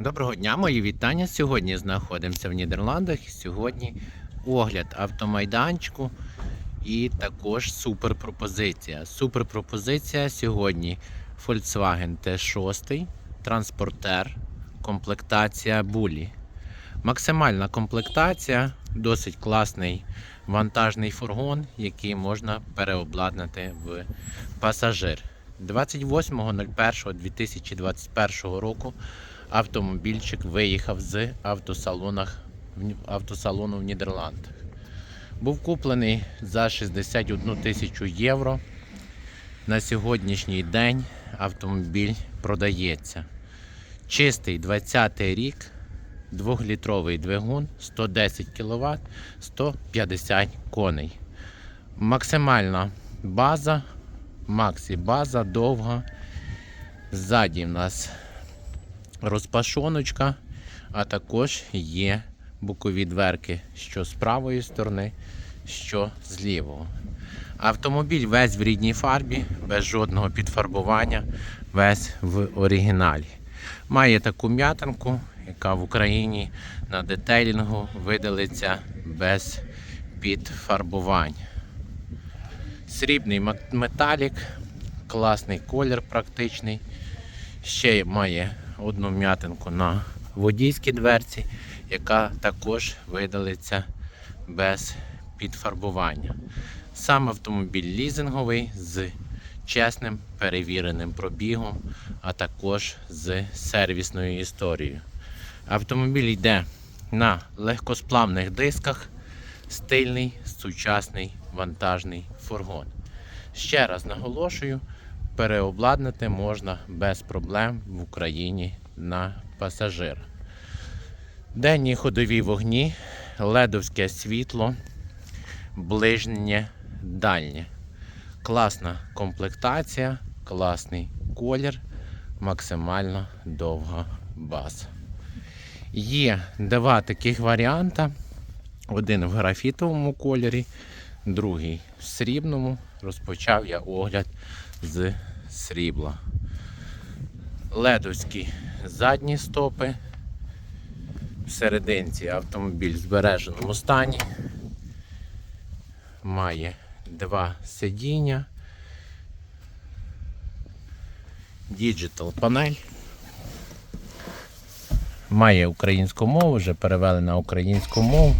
Доброго дня, мої вітання. Сьогодні знаходимося в Нідерландах. Сьогодні огляд автомайданчику і також суперпропозиція. Суперпропозиція сьогодні Volkswagen T6, транспортер, комплектація Bully. Максимальна комплектація, досить класний вантажний фургон, який можна переобладнати в пасажир. 28.01.2021 року автомобільчик виїхав з автосалонах, автосалону в Нідерландах. Був куплений за 61 тисячу євро. На сьогоднішній день автомобіль продається. Чистий 20 й рік, 2-літровий двигун, 110 кВт, 150 коней. Максимальна база, максі база довга. Ззаді в нас розпашоночка, а також є бокові дверки, що з правої сторони, що з лівого. Автомобіль весь в рідній фарбі, без жодного підфарбування, весь в оригіналі. Має таку м'ятинку, яка в Україні на детейлінгу видалиться без підфарбувань. Срібний металік, класний колір практичний. Ще має одну м'ятинку на водійській дверці, яка також видалиться без підфарбування. Сам автомобіль лізинговий з чесним перевіреним пробігом, а також з сервісною історією. Автомобіль йде на легкосплавних дисках, стильний, сучасний вантажний фургон. Ще раз наголошую, переобладнати можна без проблем в Україні на пасажир. Денні ходові вогні, ледовське світло, ближнє, дальнє. Класна комплектація, класний колір, максимально довга база. Є два таких варіанта. Один в графітовому кольорі, другий в срібному. Розпочав я огляд з срібла. Ледовські задні стопи. В автомобіль в збереженому стані. Має два сидіння. Діджитал панель. Має українську мову, вже перевели на українську мову.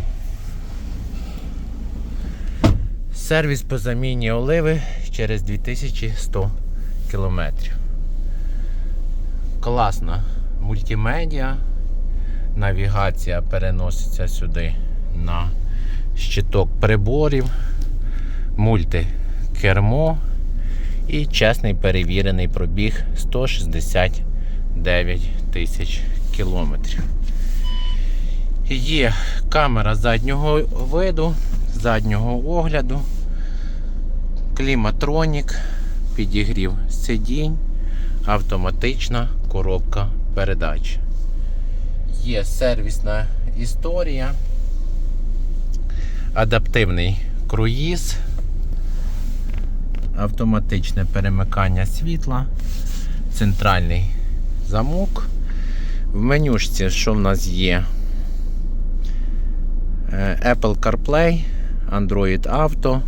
Сервіс по заміні оливи через 2100 кілометрів. Класна мультимедіа. Навігація переноситься сюди на щиток приборів, мультикермо і чесний перевірений пробіг 169 тисяч кілометрів. Є камера заднього виду, заднього огляду, кліматронік, підігрів сидінь, автоматична коробка передач. Є сервісна історія, адаптивний круїз, автоматичне перемикання світла, центральний замок. В менюшці, що в нас є? Е, Apple CarPlay, Android Auto.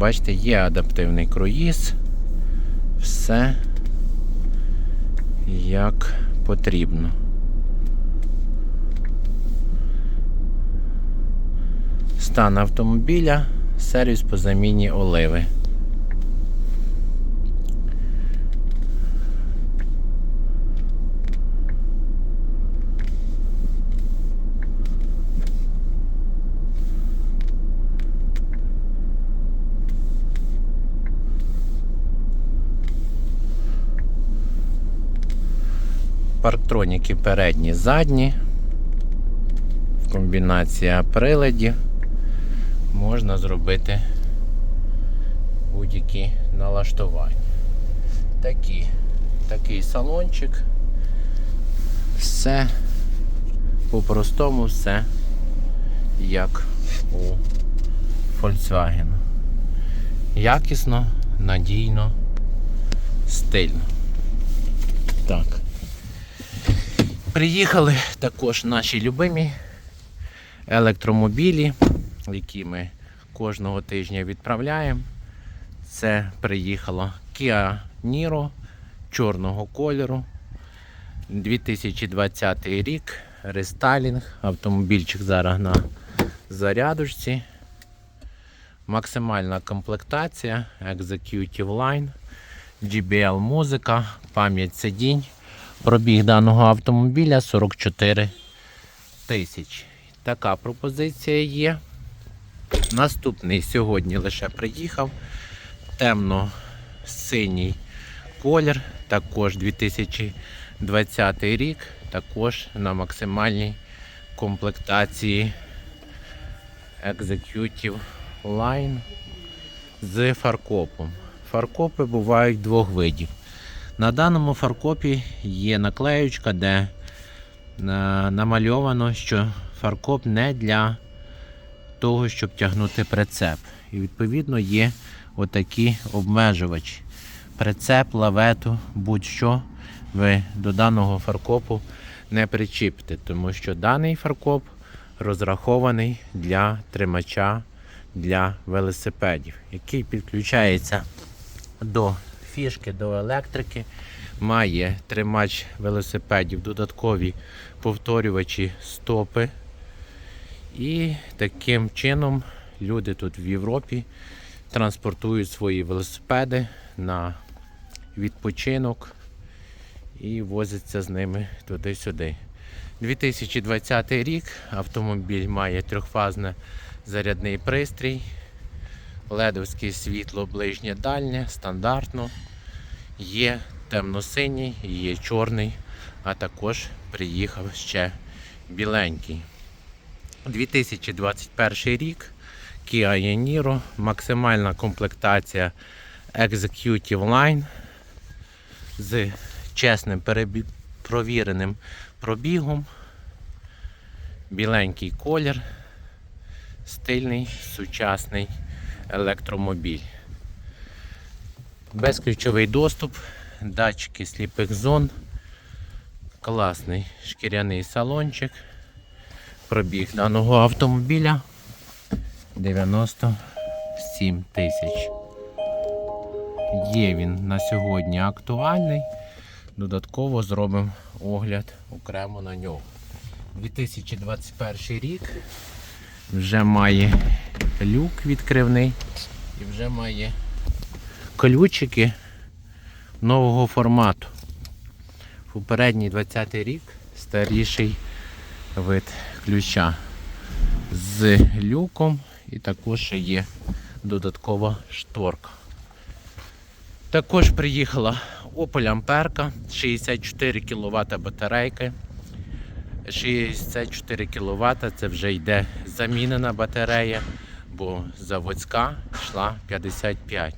Бачите, є адаптивний круїз. Все як потрібно. Стан автомобіля, сервіс по заміні оливи. Парктроніки передні, задні. Комбінація приладів. Можна зробити будь-які налаштування. Такі, такий салончик. Все по-простому, все як у Volkswagen. Якісно, надійно, стильно. Так. Приїхали також наші любимі електромобілі, які ми кожного тижня відправляємо. Це приїхало Kia Niro чорного кольору. 2020 рік. Рестайлінг. Автомобільчик зараз на зарядочці. Максимальна комплектація, Executive Line, GBL музика, пам'ять сидінь. Пробіг даного автомобіля 44 тисячі. Така пропозиція є. Наступний сьогодні лише приїхав. Темно-синій колір, також 2020 рік, також на максимальній комплектації Executive Line з фаркопом. Фаркопи бувають двох видів. На даному фаркопі є наклеючка, де на- намальовано, що фаркоп не для того, щоб тягнути прицеп. І відповідно є отакі обмежувачі. Прицеп, лавету, будь-що ви до даного фаркопу не причіпите, тому що даний фаркоп розрахований для тримача для велосипедів, який підключається до фішки, до електрики, має тримач велосипедів, додаткові повторювачі стопи. І таким чином люди тут в Європі транспортують свої велосипеди на відпочинок і возяться з ними туди-сюди. 2020 рік автомобіль має трьохфазне зарядний пристрій, ледовське світло ближнє дальнє, стандартно. Є темно-синій, є чорний, а також приїхав ще біленький. 2021 рік Kia Niro, максимальна комплектація Executive Line з чесним перебі- провіреним пробігом. Біленький колір, стильний, сучасний електромобіль. Безключовий доступ, датчики сліпих зон, класний шкіряний салончик. Пробіг даного автомобіля 97 тисяч. Є він на сьогодні актуальний. Додатково зробимо огляд окремо на нього. 2021 рік вже має люк відкривний і вже має ключики нового формату. Попередній 20-й рік старіший вид ключа з люком і також є додаткова шторка. Також приїхала Opel Амперка, 64 кВт батарейки. 64 кВт це вже йде замінена батарея, бо заводська йшла 55.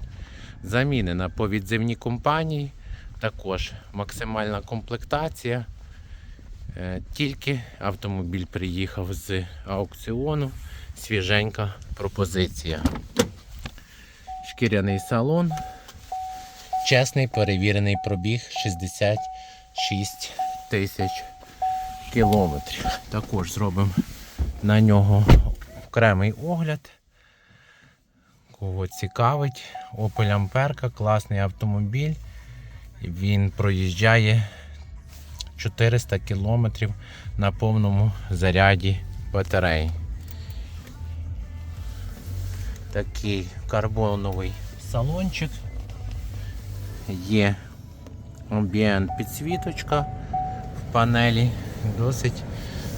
Замінена по відзивній компанії, також максимальна комплектація. Е, Тільки автомобіль приїхав з аукціону, свіженька пропозиція. Шкіряний салон, чесний перевірений пробіг 66 тисяч кілометрів. Також зробимо на нього окремий огляд. Кого цікавить, Opel Амперка, класний автомобіль. Він проїжджає 400 кілометрів на повному заряді батареї. Такий карбоновий салончик. Є амбієнт підсвіточка в панелі. Досить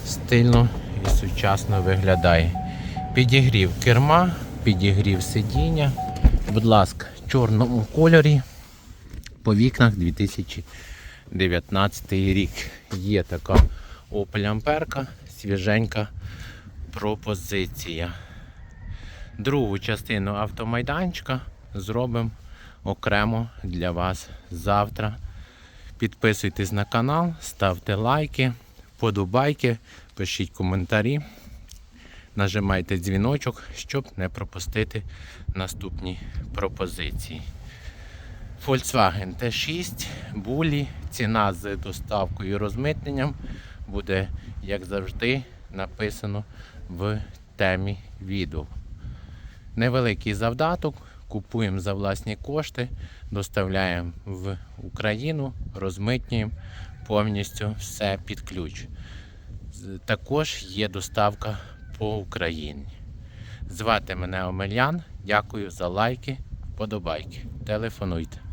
стильно і сучасно виглядає. Підігрів керма, підігрів сидіння. Будь ласка, в чорному кольорі по вікнах 2019 рік. Є така Opel Амперка, свіженька пропозиція. Другу частину автомайданчика зробимо окремо для вас завтра. Підписуйтесь на канал, ставте лайки, подобайки, пишіть коментарі. нажимайте дзвіночок, щоб не пропустити наступні пропозиції. Volkswagen T6, булі, ціна з доставкою і розмитненням буде, як завжди, написано в темі відео. Невеликий завдаток, купуємо за власні кошти, доставляємо в Україну, розмитнюємо повністю все під ключ. Також є доставка по Україні. Звати мене Омелян. Дякую за лайки, вподобайки. Телефонуйте.